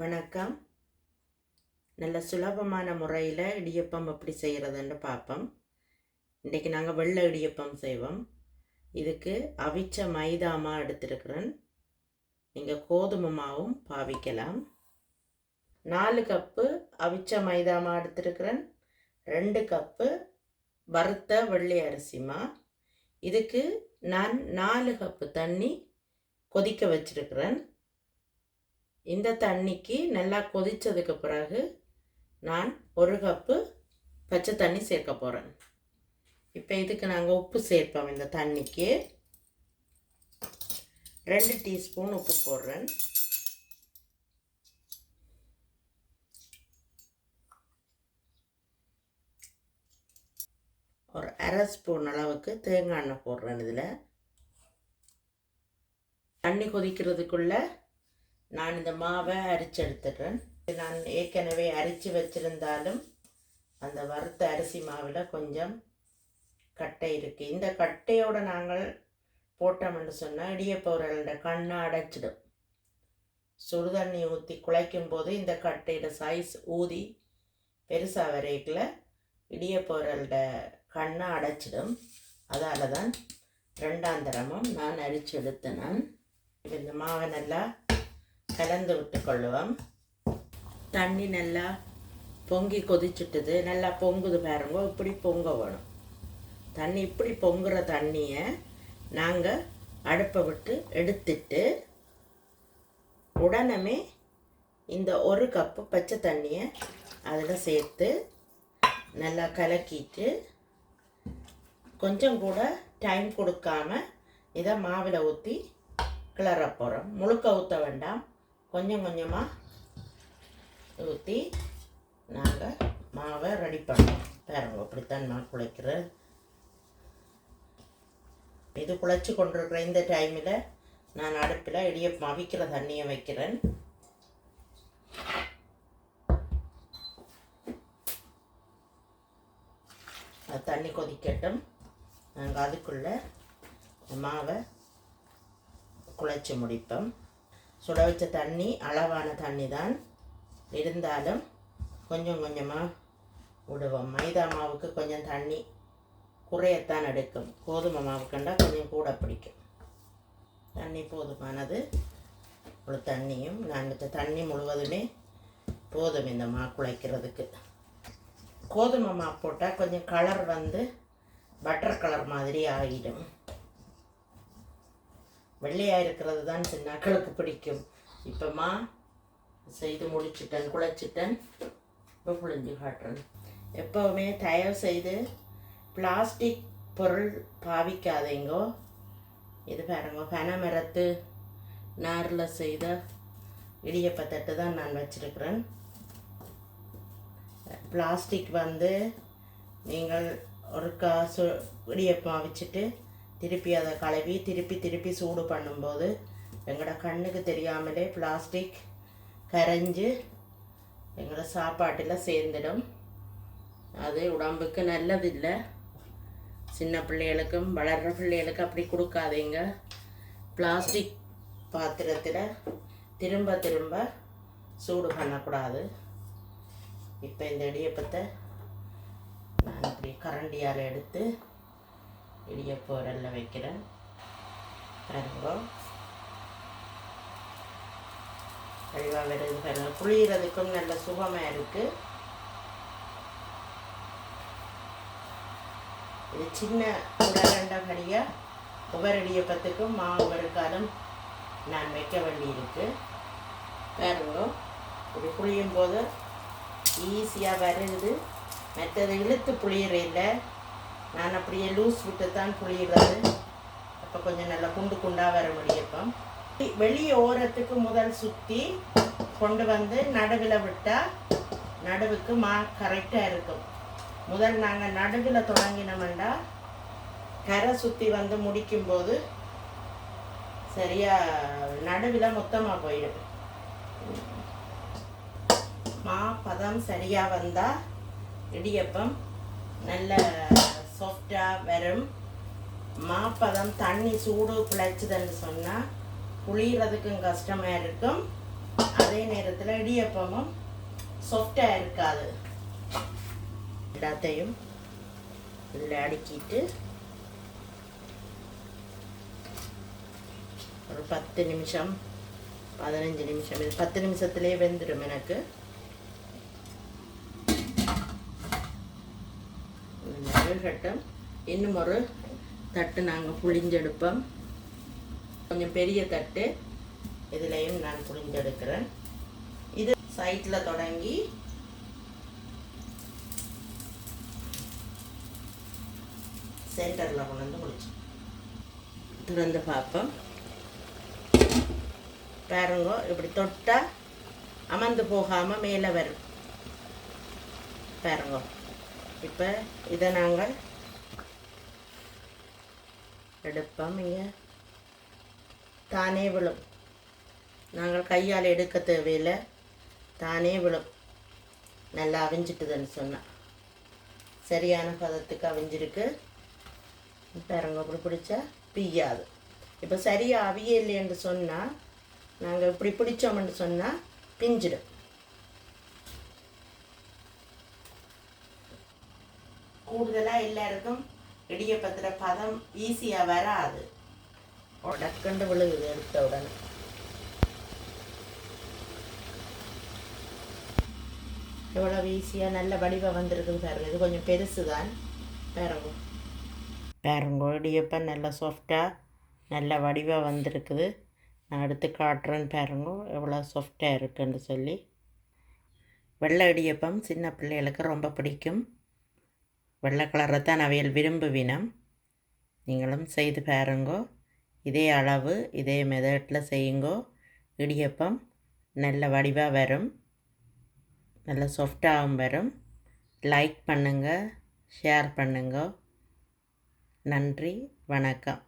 வணக்கம். நல்ல சுலபமான முறையில் இடியப்பம் எப்படி செய்கிறதுன்னு பார்ப்போம் இன்றைக்கி நாங்கள் வெள்ளை இடியப்பம் செய்வோம். இதுக்கு அவிச்ச மைதா மா நீங்கள் கோதுமை மாவும் பாவிக்கலாம். நாலு கப்பு அவிச்ச மைதா மா ரெண்டு கப்பு வறுத்த வெள்ளை அரிசிமா இதுக்கு நான் நாலு கப்பு தண்ணி கொதிக்க வச்சுருக்கிறேன். இந்த தண்ணிக்கு நல்லா கொதித்ததுக்கு பிறகு நான் ஒரு கப்பு பச்சை தண்ணி சேர்க்க போகிறேன் இப்போ இதுக்கு நாங்கள் உப்பு சேர்ப்போம் இந்த தண்ணிக்கு. ரெண்டு டீஸ்பூன் உப்பு போடுறேன். ஒரு அரை ஸ்பூன் அளவுக்கு தேங்காய் எண்ணெய் போடுறேன் இதில். தண்ணி கொதிக்கிறதுக்குள்ள நான் இந்த மாவை அரிச்சு எடுத்துடுறேன் நான் ஏற்கனவே அரிச்சு வச்சுருந்தாலும் அந்த வறுத்த அரிசி மாவில் கொஞ்சம் கட்டை இருக்குது இந்த கட்டையோடு நாங்கள் போட்டோம்னு சொன்னால் இடியப்பவர்களோட கண்ணை அடைச்சிடும். சுடுதண்ணி ஊற்றி குழைக்கும் போது இந்த கட்டையோட சைஸ் ஊதி பெருசாக வரைக்கில் இடியப்பவர்களோட கண்ணை அடைச்சிடும். அதால் தான் ரெண்டாம் தரமும் நான் அரிச்சு எடுத்தேன். நான். இந்த மாவை நல்லா கலந்து விட்டு கொள்ளுவோம். தண்ணி நல்லா பொங்கி கொதிச்சுட்டுது. நல்லா பொங்குது பாருங்க. இப்படி பொங்க வேணும் தண்ணி இப்படி பொங்குற தண்ணியை நாங்கள் அடுப்பை விட்டு எடுத்துட்டு உடனே இந்த ஒரு கப்பு பச்சை தண்ணியை அதில் சேர்த்து நல்லா கலக்கிட்டு கொஞ்சம் கூட டைம் கொடுக்காம இதை மாவில் ஊற்றி கிளற போகிறோம் முழுக்க ஊற்ற வேண்டாம். கொஞ்சம் கொஞ்சமாக ஊற்றி நாங்கள் மாவை ரெடி பண்ணோம். பாருங்க அப்படித்தான் நான் குழைக்கிறேன் இது குழைச்சி கொண்டிருக்கிற இந்த டைமில் நான் அடுப்பில் இடிய மவிக்கிற தண்ணியை வைக்கிறேன். தண்ணி கொதிக்கட்டும். நாங்கள் அதுக்குள்ளே மாவை குழைச்சி முடிப்போம். சுட வச்ச தண்ணி அளவான தண்ணி தான் இருந்தாலும் கொஞ்சம் கொஞ்சமாக விடுவோம். மைதா மாவுக்கு கொஞ்சம் தண்ணி குறையத்தான் எடுக்கும். கோதுமை மாவுக்குண்டா கொஞ்சம் கூட பிடிக்கும். தண்ணி போதுமானது. ஒரு தண்ணியும் நான் இந்த தண்ணி முழுவதுமே போதும் இந்த மா குழைக்கிறதுக்கு. கோதுமை மா போட்டால் கொஞ்சம் கலர் வந்து பட்டர் கலர் மாதிரி ஆகிடும் வெள்ளையாக இருக்கிறது தான் சின்னாக்களுக்கு பிடிக்கும். இப்போமா செய்து முடிச்சிட்டேன் குழைச்சிட்டேன். இப்போ புழிஞ்சு காட்டுறேன். எப்போவுமே தயவு செய்து பிளாஸ்டிக் பொருள் பாவிக்காதீங்கோ. இது பாருங்க பனமரத்து நாரில் செய்த இடியப்பத்தட்டு தான் நான் வச்சுருக்கிறேன். பிளாஸ்டிக் வந்து நீங்கள் ஒரு காசு இடியப்பம் வச்சுட்டு திருப்பி அதை கழுவி திருப்பி திருப்பி சூடு பண்ணும்போது எங்களோட கண்ணுக்கு தெரியாமலே பிளாஸ்டிக் கரைஞ்சு எங்களோட சாப்பாட்டில் சேர்ந்துடும். அது உடம்புக்கு நல்லதில்லை. சின்ன பிள்ளைகளுக்கும் வளர்கிற பிள்ளைகளுக்கு அப்படி கொடுக்காதீங்க. பிளாஸ்டிக் பாத்திரத்தில் திரும்ப திரும்ப சூடு பண்ணக்கூடாது. இப்போ இந்த இடியப்பத்தை நான் இப்படி கரண்டியால் எடுத்து இடியப்போ உரல்ல வைக்கிறேன் பாருங்க கழிவாக வருது பாருங்கள் புளியறதுக்கும் நல்ல சுகமாக இருக்குது இது சின்ன உடலண்ட கடியாக ஒவ்வொரு இடியப்பத்துக்கும் மாவு வருக்காலும் நான் வைக்க வேண்டியிருக்கு. பாருங்க இப்படி புளியும் போது ஈஸியாக வருது மற்றது இழுத்து புளியிற இல்லை நான் அப்படியே லூஸ் விட்டு தான் புளியிறது அப்போ கொஞ்சம் நல்லா குண்டு குண்டாக வர முடியப்பம் வெளியே ஓரத்துக்கு முதல் சுற்றி கொண்டு வந்து நடுவில் விட்டால் நடுவுக்கு மா கரெக்டாக இருக்கும். முதல் நாங்கள் நடுவில் தொடங்கினோம்னா கரை சுற்றி வந்து முடிக்கும்போது சரியாக நடுவில் மொத்தமாக போயிடும். மா பதம் சரியாக வந்தால் இடியப்பம் நல்ல சாஃப்டாக வரும் மாப்பதம் தண்ணி சூடு பிழைச்சதுன்னு சொன்னால் புளியறதுக்கும் கஷ்டமாக இருக்கும். அதே நேரத்தில் இடியப்பமும் சாஃப்டாக இருக்காது. எல்லாத்தையும் இதில் அடுக்கிட்டு ஒரு பத்து நிமிஷம் பதினஞ்சு நிமிஷம் இது பத்து நிமிஷத்துலேயே வெந்துடும் எனக்கு. கட்டம். இன்னும் ஒரு தட்டு நாங்கள் புளிஞ்செடுப்போம் கொஞ்சம் பெரிய தட்டு. இதுலேயும் நான் புளிஞ்செடுக்கிறேன் இது சைட்டில் தொடங்கி சென்டரில் கொண்டு வந்து முடிச்சோம் திறந்து பார்ப்போம். பாருங்க இப்படி தொட்டால் அமர்ந்து போகாமல் மேலே வரும். பாருங்க. இப்போ இதை நாங்கள் எடுப்போம். இங்கே தானே விழும். நாங்கள் கையால் எடுக்க தேவையில்லை. தானே விழும். நல்லா அவிஞ்சிட்டுதுன்னு சொன்னேன் சரியான பதத்துக்கு அவிஞ்சிருக்கு. பாருங்க பிடிச்சா பிய்யாது. இப்போ சரியாக அவியலைன்னு சொன்னால் நாங்கள் இப்படி பிடிச்சோம்னு சொன்னால் பிஞ்சிடும். கூடுதலாக எல்லாருக்கும் இடியப்பத்தில் பதம் ஈஸியாக வராது. உடக்கண்டு விழுகுது எடுத்த உடனே. எவ்வளோ ஈஸியாக நல்ல வடிவம் வந்திருக்குது பாருங்க. இது கொஞ்சம் பெருசு தான் பாருங்க. பாருங்க இடியப்பம் நல்லா சாஃப்டாக நல்ல வடிவாக வந்திருக்குது. நான் எடுத்து காட்டுறேன்னு பாருங்க எவ்வளோ சாஃப்டாக இருக்குன்னு சொல்லி. வெள்ளை இடியப்பம் சின்ன பிள்ளைகளுக்கு ரொம்ப பிடிக்கும். வெள்ளை கலரை தான் அவையல் விரும்புவினம். நீங்களும் செய்து பாருங்கோ. இதே அளவு இதே மெதட்டில் செய்யுங்கோ. இடியப்பம் நல்ல வடிவாக வரும். நல்ல சாஃப்டாகவும் வரும். லைக் பண்ணுங்கள் ஷேர் பண்ணுங்க. நன்றி வணக்கம்.